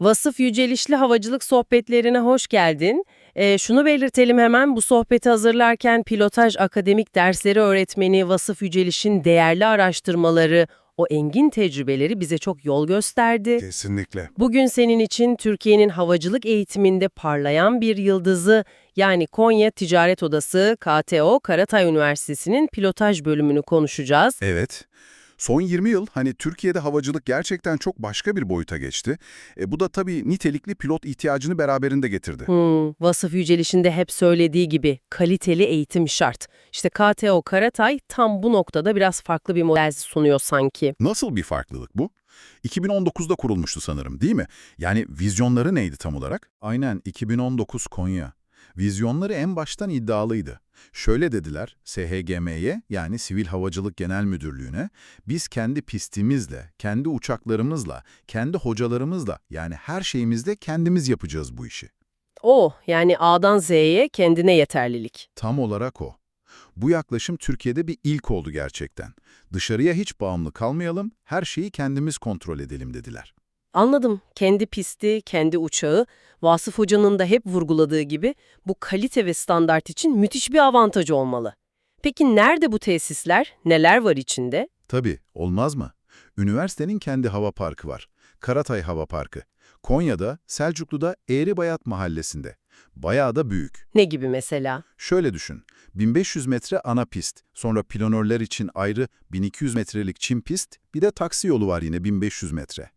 Vasıf Yücelişli Havacılık Sohbetlerine hoş geldin. Ee, şunu belirtelim hemen, bu sohbeti hazırlarken pilotaj akademik dersleri öğretmeni Vasıf Yüceliş'in değerli araştırmaları, o engin tecrübeleri bize çok yol gösterdi. Kesinlikle. Bugün senin için Türkiye'nin havacılık eğitiminde parlayan bir yıldızı, yani Konya Ticaret Odası KTO Karatay Üniversitesi'nin pilotaj bölümünü konuşacağız. Evet. Son 20 yıl hani Türkiye'de havacılık gerçekten çok başka bir boyuta geçti. E, bu da tabii nitelikli pilot ihtiyacını beraberinde getirdi. Hmm, Vasıf Yüceliş'in de hep söylediği gibi kaliteli eğitim şart. İşte KTO Karatay tam bu noktada biraz farklı bir model sunuyor sanki. Nasıl bir farklılık bu? 2019'da kurulmuştu sanırım değil mi? Yani vizyonları neydi tam olarak? Aynen 2019 Konya. Vizyonları en baştan iddialıydı. Şöyle dediler SHGM'ye yani Sivil Havacılık Genel Müdürlüğü'ne biz kendi pistimizle, kendi uçaklarımızla, kendi hocalarımızla yani her şeyimizle kendimiz yapacağız bu işi. O yani A'dan Z'ye kendine yeterlilik. Tam olarak o. Bu yaklaşım Türkiye'de bir ilk oldu gerçekten. Dışarıya hiç bağımlı kalmayalım, her şeyi kendimiz kontrol edelim dediler. Anladım. Kendi pisti, kendi uçağı, Vasıf Hoca'nın da hep vurguladığı gibi bu kalite ve standart için müthiş bir avantaj olmalı. Peki nerede bu tesisler? Neler var içinde? Tabii, olmaz mı? Üniversitenin kendi hava parkı var. Karatay Hava Parkı. Konya'da, Selçuklu'da Eğribayat Mahallesi'nde. Bayağı da büyük. Ne gibi mesela? Şöyle düşün, 1500 metre ana pist, sonra planörler için ayrı 1200 metrelik çim pist, bir de taksi yolu var yine 1500 metre.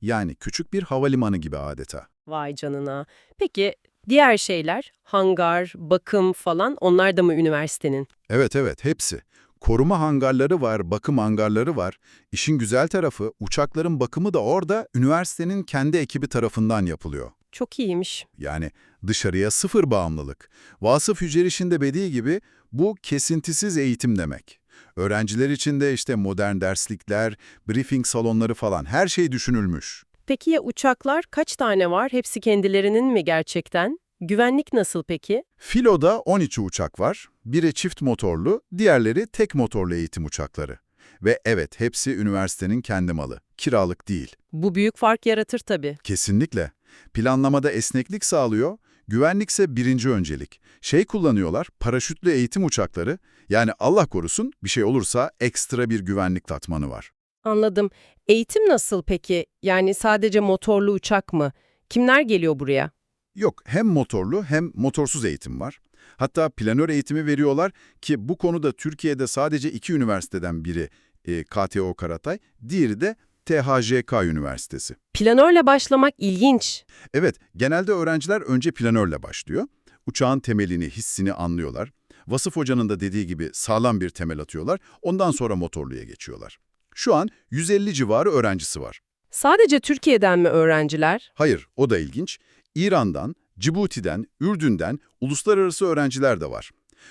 Yani küçük bir havalimanı gibi adeta. Vay canına. Peki diğer şeyler, hangar, bakım falan onlar da mı üniversitenin? Evet evet, hepsi. Koruma hangarları var, bakım hangarları var. İşin güzel tarafı, uçakların bakımı da orada üniversitenin kendi ekibi tarafından yapılıyor. Çok iyiymiş. Yani dışarıya sıfır bağımlılık. Vasıf Yüceliş'in de dediği gibi bu kesintisiz eğitim demek. Öğrenciler için de işte modern derslikler, briefing salonları falan her şey düşünülmüş. Peki ya uçaklar kaç tane var? Hepsi kendilerinin mi gerçekten? Güvenlik nasıl peki? Filo'da 13 uçak var. Biri çift motorlu, diğerleri tek motorlu eğitim uçakları. Ve evet hepsi üniversitenin kendi malı. Kiralık değil. Bu büyük fark yaratır tabii. Kesinlikle. Planlamada esneklik sağlıyor, güvenlikse birinci öncelik. Şey kullanıyorlar, paraşütlü eğitim uçakları, yani Allah korusun bir şey olursa ekstra bir güvenlik tatmanı var. Anladım. Eğitim nasıl peki? Yani sadece motorlu uçak mı? Kimler geliyor buraya? Yok, hem motorlu hem motorsuz eğitim var. Hatta planör eğitimi veriyorlar ki bu konuda Türkiye'de sadece iki üniversiteden biri e, KTO Karatay, diğeri de THJK Üniversitesi. Planörle başlamak ilginç. Evet, genelde öğrenciler önce planörle başlıyor. Uçağın temelini, hissini anlıyorlar. Vasıf Hoca'nın da dediği gibi sağlam bir temel atıyorlar. Ondan sonra motorluya geçiyorlar. Şu an 150 civarı öğrencisi var. Sadece Türkiye'den mi öğrenciler? Hayır, o da ilginç. İran'dan, Cibuti'den, Ürdün'den uluslararası öğrenciler de var.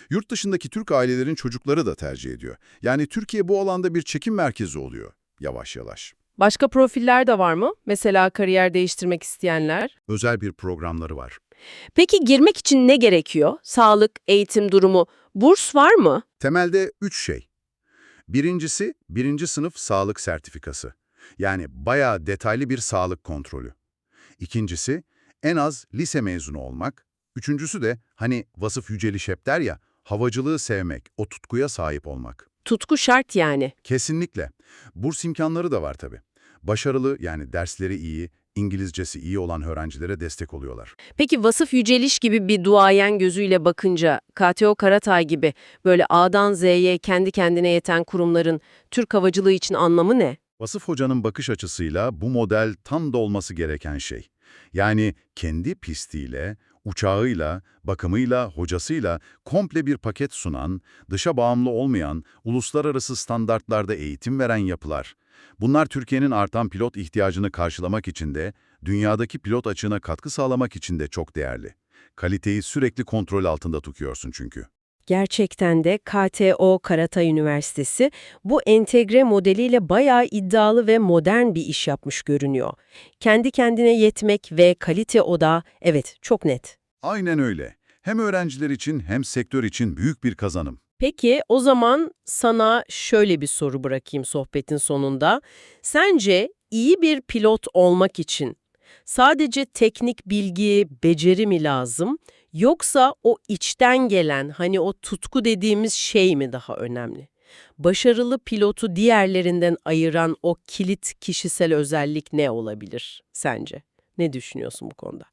Yurt dışındaki Türk ailelerin çocukları da tercih ediyor. Yani Türkiye bu alanda bir çekim merkezi oluyor. Yavaş yavaş. Başka profiller de var mı? Mesela kariyer değiştirmek isteyenler. Özel bir programları var. Peki girmek için ne gerekiyor? Sağlık, eğitim durumu, burs var mı? Temelde üç şey. Birincisi, birinci sınıf sağlık sertifikası. Yani bayağı detaylı bir sağlık kontrolü. İkincisi, en az lise mezunu olmak. Üçüncüsü de hani Vasıf Yüceliş hep der ya, havacılığı sevmek, o tutkuya sahip olmak. Tutku şart yani. Kesinlikle. Burs imkanları da var tabii. Başarılı yani dersleri iyi, İngilizcesi iyi olan öğrencilere destek oluyorlar. Peki Vasıf Yüceliş gibi bir duayen gözüyle bakınca KTO Karatay gibi böyle A'dan Z'ye kendi kendine yeten kurumların Türk havacılığı için anlamı ne? Vasıf Hoca'nın bakış açısıyla bu model tam da olması gereken şey. Yani kendi pistiyle, uçağıyla, bakımıyla, hocasıyla komple bir paket sunan, dışa bağımlı olmayan, uluslararası standartlarda eğitim veren yapılar. Bunlar Türkiye'nin artan pilot ihtiyacını karşılamak için de, dünyadaki pilot açığına katkı sağlamak için de çok değerli. Kaliteyi sürekli kontrol altında tutuyorsun çünkü. Gerçekten de KTO Karatay Üniversitesi bu entegre modeliyle bayağı iddialı ve modern bir iş yapmış görünüyor. Kendi kendine yetmek ve kalite oda, evet çok net. Aynen öyle. Hem öğrenciler için hem sektör için büyük bir kazanım. Peki o zaman sana şöyle bir soru bırakayım sohbetin sonunda. Sence iyi bir pilot olmak için Sadece teknik bilgi, beceri mi lazım? Yoksa o içten gelen, hani o tutku dediğimiz şey mi daha önemli? Başarılı pilotu diğerlerinden ayıran o kilit kişisel özellik ne olabilir sence? Ne düşünüyorsun bu konuda?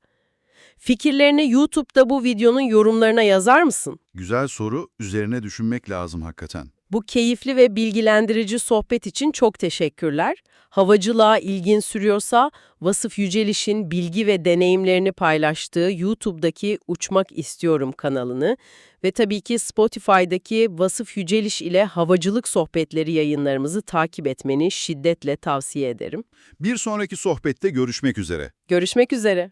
Fikirlerini YouTube'da bu videonun yorumlarına yazar mısın? Güzel soru, üzerine düşünmek lazım hakikaten. Bu keyifli ve bilgilendirici sohbet için çok teşekkürler. Havacılığa ilgin sürüyorsa Vasıf Yüceliş'in bilgi ve deneyimlerini paylaştığı YouTube'daki Uçmak İstiyorum kanalını ve tabii ki Spotify'daki Vasıf Yüceliş ile havacılık sohbetleri yayınlarımızı takip etmeni şiddetle tavsiye ederim. Bir sonraki sohbette görüşmek üzere. Görüşmek üzere.